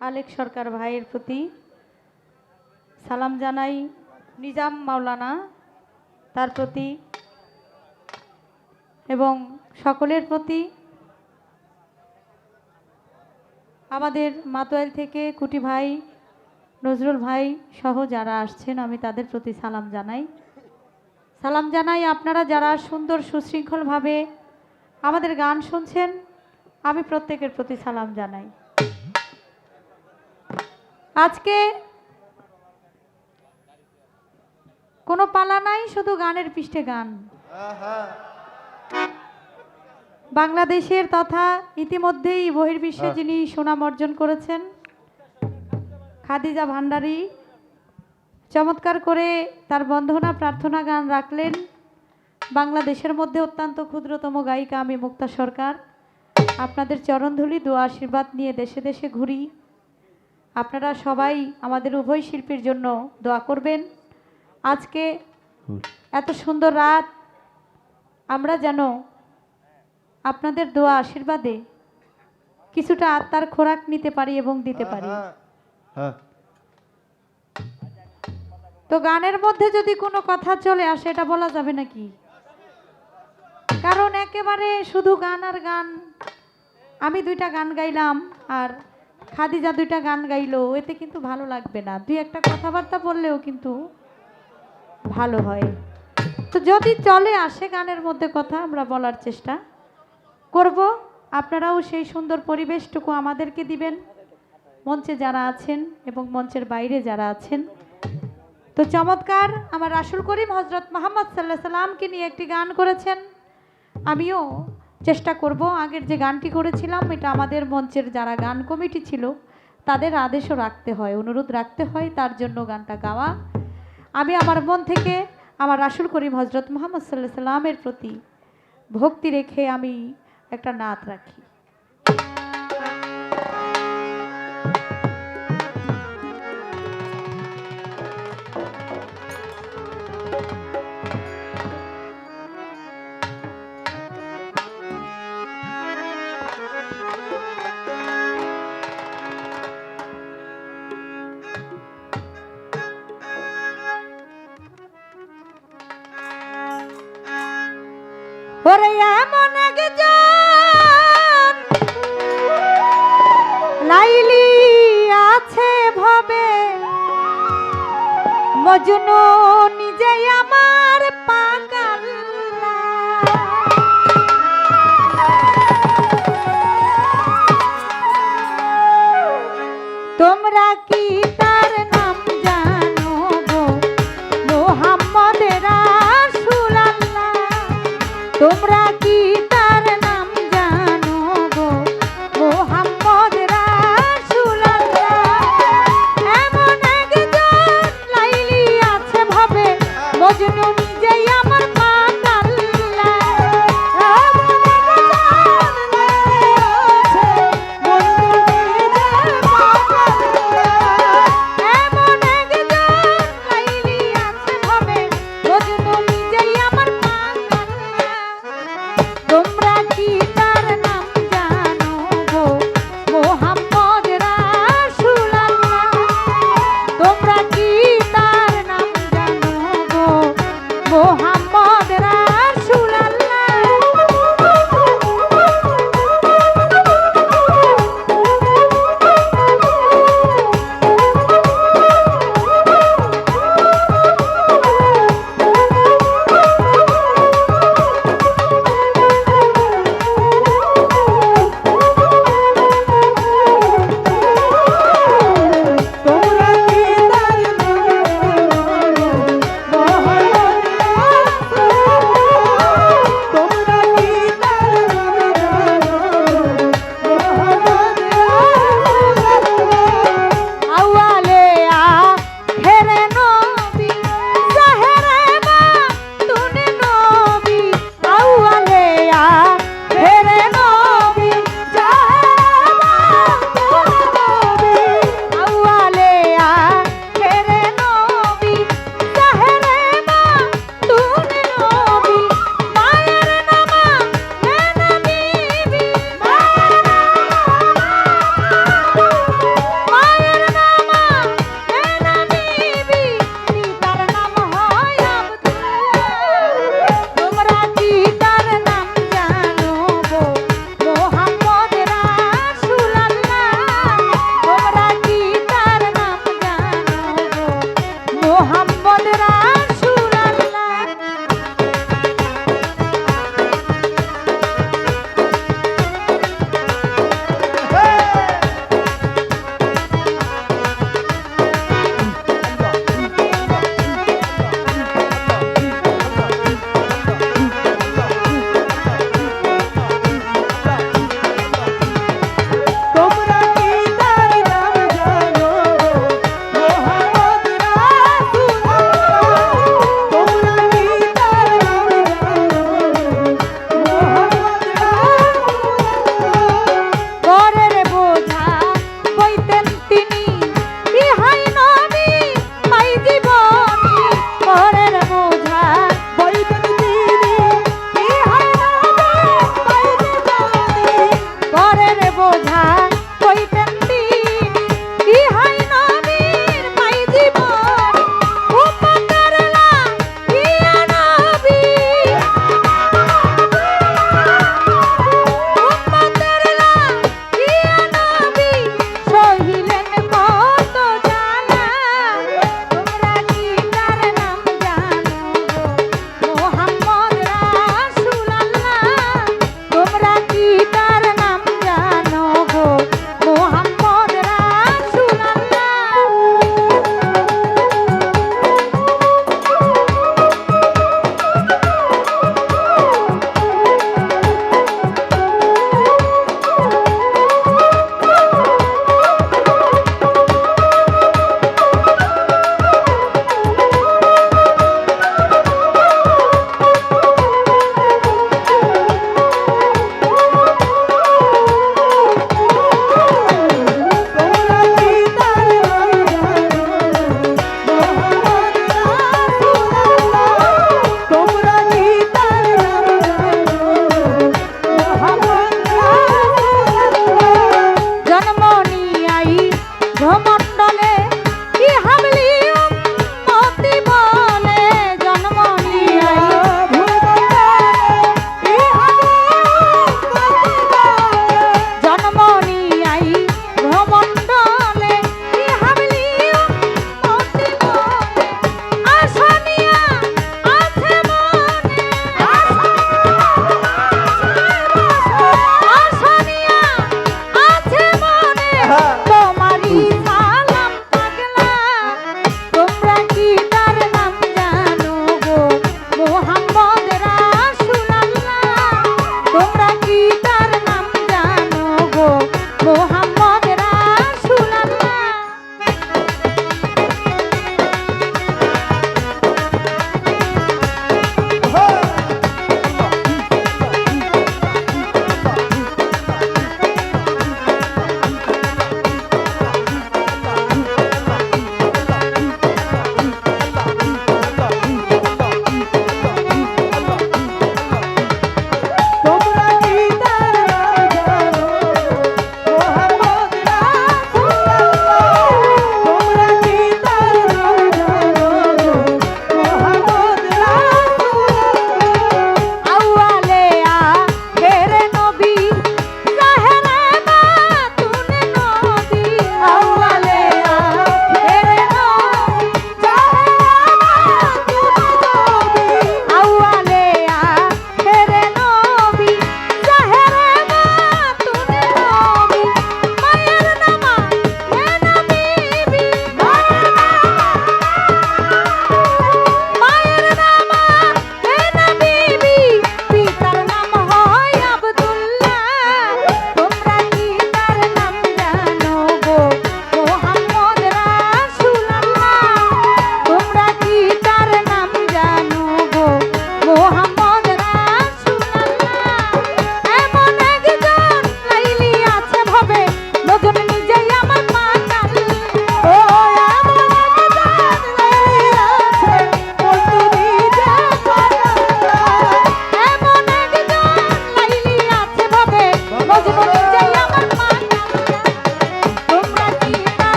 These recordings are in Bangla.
আলেক সরকার ভাইয়ের প্রতি সালাম জানাই। নিজাম মাওলানা তার প্রতি এবং সকলের প্রতি আমাদের মাতোয়াইল থেকে কুটি ভাই, নজরুল ভাই সহ যারা আসছেন, আমি তাদের প্রতি সালাম জানাই। সালাম জানাই আপনারা যারা সুন্দর, সুশৃঙ্খলভাবে আমাদের গান শুনছেন, আমি প্রত্যেকের প্রতি সালাম জানাই। আজকে কোনো পালা নাই শুধু গানের পৃষ্ঠে গান। বাংলাদেশের তথা ইতিমধ্যেই বহির্বিশ্বে। যিনি সুনাম অর্জন করেছেন খাদিজা ভান্ডারী চমৎকার করে তার বন্ধনা প্রার্থনা গান রাখলেন বাংলাদেশের মধ্যে অত্যন্ত ক্ষুদ্রতম গায়িকা আমি মুক্তা সরকার। আপনাদের চরণধুলি দোয়া আশীর্বাদ নিয়ে দেশে দেশে ঘুরি। আপনারা সবাই আমাদের উভয় শিল্পীর জন্য দোয়া করবেন। আজকে এত সুন্দর রাত আমরা যেন আপনাদের দোয়া আশীর্বাদে কিছুটা আত্মার খোরাক নিতে পারি এবং দিতে পারি। হ্যাঁ তো গানের মধ্যে যদি কোনো কথা চলে আসে এটা বলা যাবে নাকি? কারণ একেবারে শুধু গান আর গান আমি দুইটা গান গাইলাম আর খাদিজা দুইটা গান গাইলো, এতে কিন্তু ভালো লাগবে না। দুই একটা কথাবার্তা বললেও কিন্তু ভালো হয়। তো যদি চলে আসে গানের মধ্যে কথা, আমরা বলার চেষ্টা করব। আপনারাও সেই সুন্দর পরিবেশটুকু আমাদেরকে দিবেন। মঞ্চে যারা আছেন এবং মঞ্চের বাইরে যারা আছেন। তো চমৎকার, আমার রাসুল করিম হজরত মোহাম্মদ সাল্লাহ সাল্লামকে নিয়ে একটি গান করেছেন। আমিও চেষ্টা করব। আগের যে গানটি করেছিলাম, এটা আমাদের মঞ্চের যারা গান কমিটি ছিল, তাদের আদেশও রাখতে হয়, অনুরোধ রাখতে হয়, তার জন্য গানটা গাওয়া। আমি আমার মন থেকে আমার রাসুল করিম হজরত মোহাম্মদ সাল্লাহ সাল্লামের প্রতি ভক্তি রেখে আমি একটা নাত রাখি। ওরে এমন একজন লাইলি আছে ভবে মজনু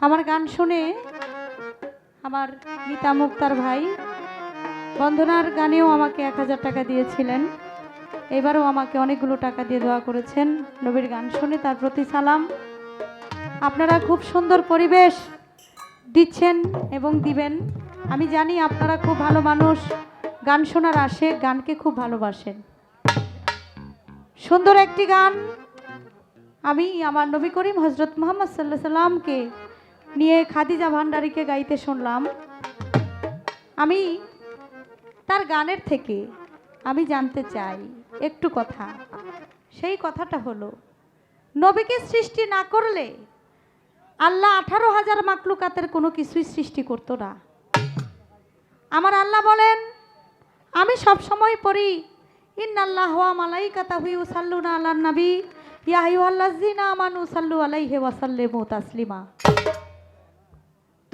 আমার গান শুনে আমার মিতা মুক্তার ভাই বন্ধনার গানেও আমাকে এক হাজার টাকা দিয়েছিলেন। এবারও আমাকে অনেকগুলো টাকা দিয়ে দোয়া করেছেন নবীর গান শুনে, তার প্রতি সালাম। আপনারা খুব সুন্দর পরিবেশ দিচ্ছেন এবং দিবেন। আমি জানি আপনারা খুব ভালো মানুষ, গান শোনার আসে গানকে খুব ভালোবাসেন। সুন্দর একটি গান আমি আমার নবী করিম হজরত মোহাম্মদ সাল্লাহ সাল্লামকে নিয়ে খাদিজা ভান্ডারীকে গাইতে শুনলাম। আমি তার গানের থেকে আমি জানতে চাই একটু কথা। সেই কথাটা হলো, নবীকে সৃষ্টি না করলে আল্লাহ আঠারো হাজার মাকলুকাতের কোনো কিছুই সৃষ্টি করতো না। আমার আল্লাহ বলেন, আমি সব সময় পড়ি, ইন্নাল্লাহ ওয়া মালাইকাতা হুই উসাল্লুনা আলান নবী, ইয়া আইয়ুহাল্লাযিনা আমানু সাল্লু আলাইহি ওয়া সাল্লিমু তাসলিমা।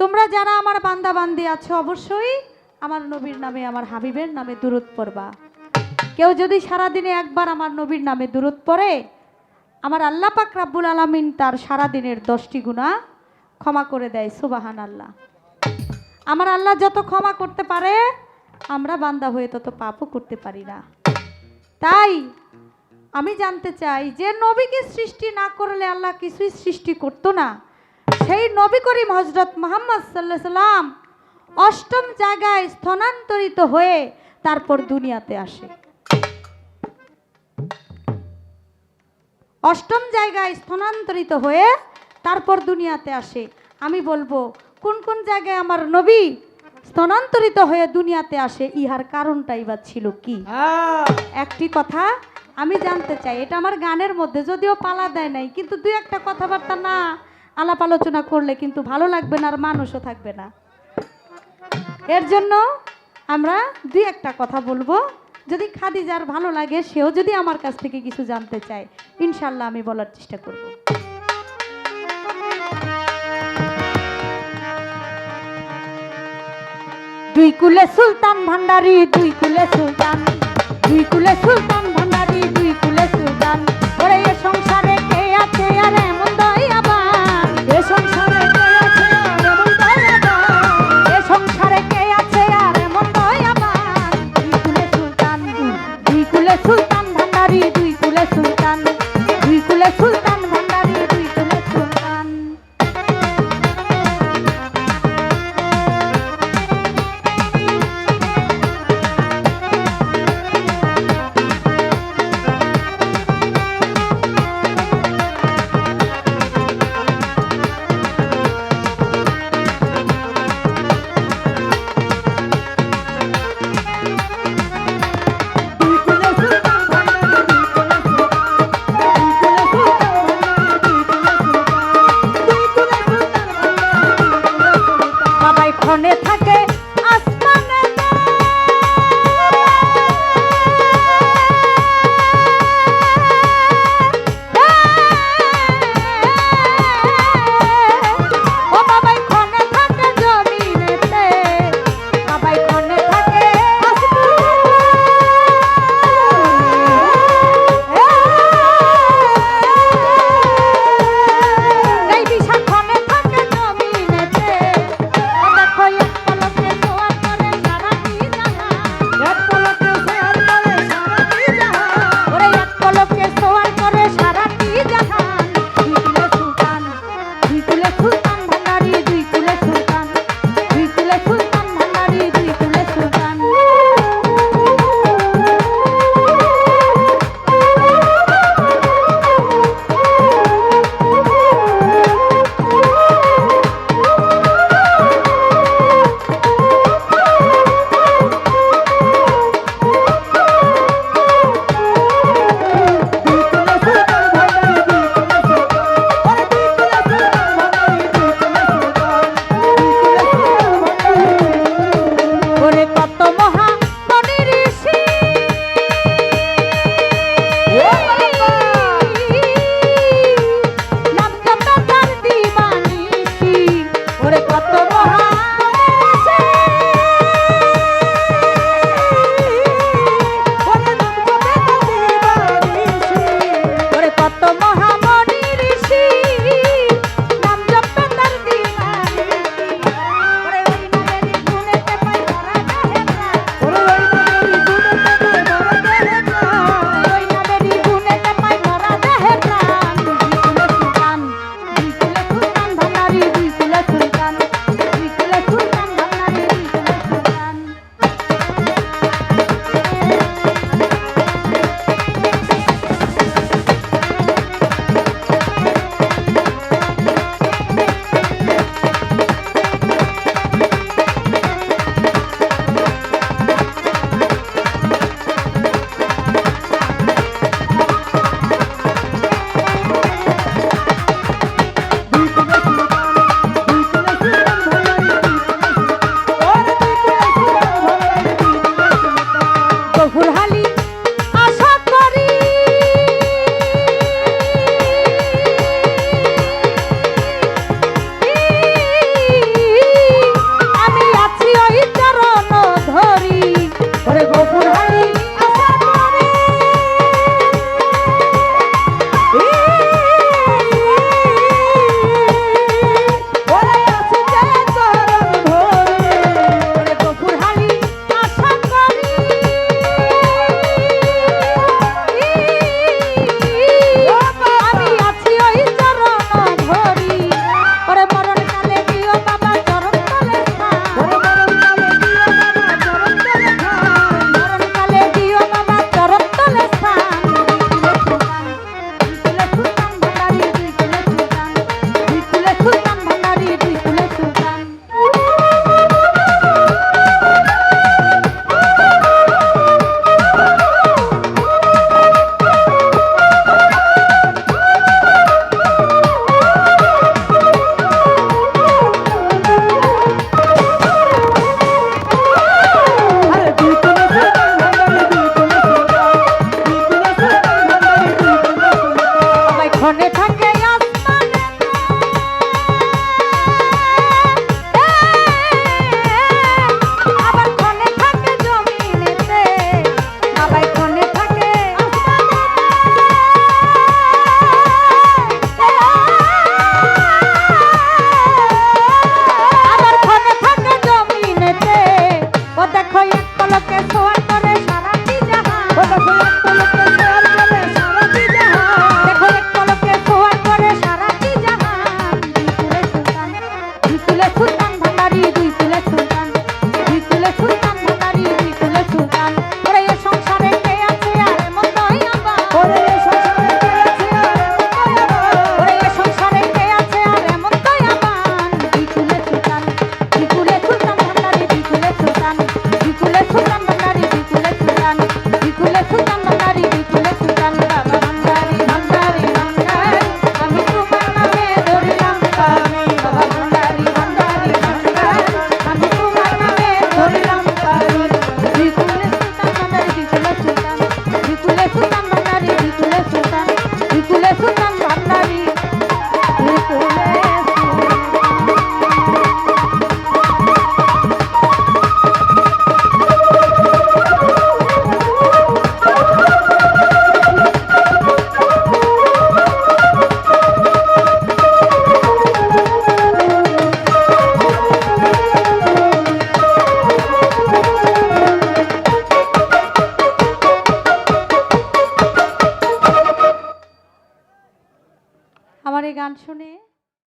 তোমরা যারা আমার বান্দা বান্দি আছো, অবশ্যই আমার নবীর নামে, আমার হাবিবের নামে দূরত পড়বা। কেউ যদি সারাদিনে একবার আমার নবীর নামে দূরত পড়ে, আমার আল্লাহ পাক রাব্বুল আলামিন তার সারাদিনের দশটি গুণা ক্ষমা করে দেয় সুবাহান আল্লাহ আমার আল্লাহ যত ক্ষমা করতে পারে, আমরা বান্দা হয়ে তত পাপও করতে পারি না। তাই আমি জানতে চাই, যে নবীকে সৃষ্টি না করলে আল্লাহ কিছুই সৃষ্টি করতো না সেই নবী করিম হজরত মোহাম্মদ সাল্লাহ সাল্লাম অষ্টম জায়গায় স্থানান্তরিত হয়ে তারপর দুনিয়াতে আসে। অষ্টম জায়গায় স্থানান্তরিত হয়ে তারপর দুনিয়াতে আসে। আমি বলব কোন কোন জায়গায় আমার নবী স্থানান্তরিত হয়ে দুনিয়াতে আসে ইহার কারণটাই বা ছিল কি? একটি কথা আমি জানতে চাই এটা আমার গানের মধ্যে যদিও পালা দেয় নাই কিন্তু দুই একটা কথাবার্তা না আলাপ আলোচনা করলে কিন্তু ভালো লাগবে না আর মানুষও থাকবে না। এর জন্য আমরা দুই একটা কথা বলব। যদি খাদিজার ভালো লাগে, সেও যদি আমার কাছ থেকে কিছু জানতে চায় ইনশাল্লাহ আমি বলার চেষ্টা করব। দুই কুলে সুলতান ভান্ডারি, দুই কুলে সুলতান। দুই কুলে সুলতান ভান্ডারি, দুই কুলে সুলতান। ওরে সংসারে